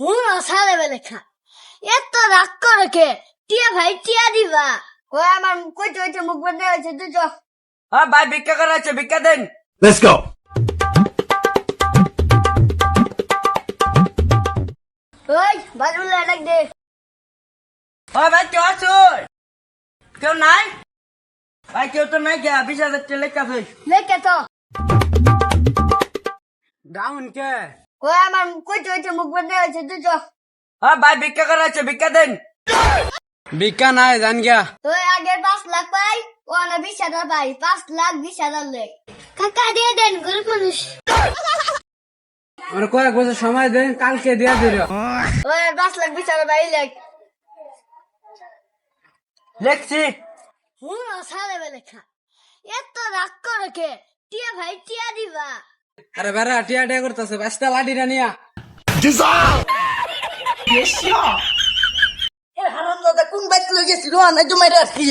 হুন সারে লেখা এত রাগ করে কে টিয়া ভাই টিয়া দিবা ওই আমার কইতে হইতে মুখ বন্ধ হয়েছে তুই চ হ্যাঁ ভাই ভিক্ষা করা আছে ভিক্ষা দেন Let's go. ওই বাজুল্লা ডাক দে হ্যাঁ ভাই কেউ আছো কেউ নাই ভাই কেউ তো নাই কে বিশ হাজার লেখা আছে লেখে তো ডাউন কে আমার মুখ বন্ধ হয়েছে তুই চ হ্যাঁ ভাই ভিক্ষা করা ভিক্ষা দেন। ভিক্ষা নাই জান গিয়া। ওই আগে পাঁচ লাখ পাই ও না বিশ হাজার পাই পাঁচ লাখ বিশ হাজার লেখ কাকা দিয়ে দেন গরিব মানুষ। আর কয়েক বছর সময় দেন কালকে দিয়া দিল। ওই পাঁচ লাখ বিশ হাজার পাই লেখ। লেখছি। হুন সারে লেখা। এত রাগ করে কে? টিয়া ভাই টিয়া দিবা। আরে বেড়া, টিয়া টিয়া করতেছে বাস্তা লাডি নিয়া। হারাম কোন বাইক লই গেছিল না জমাই রাখি।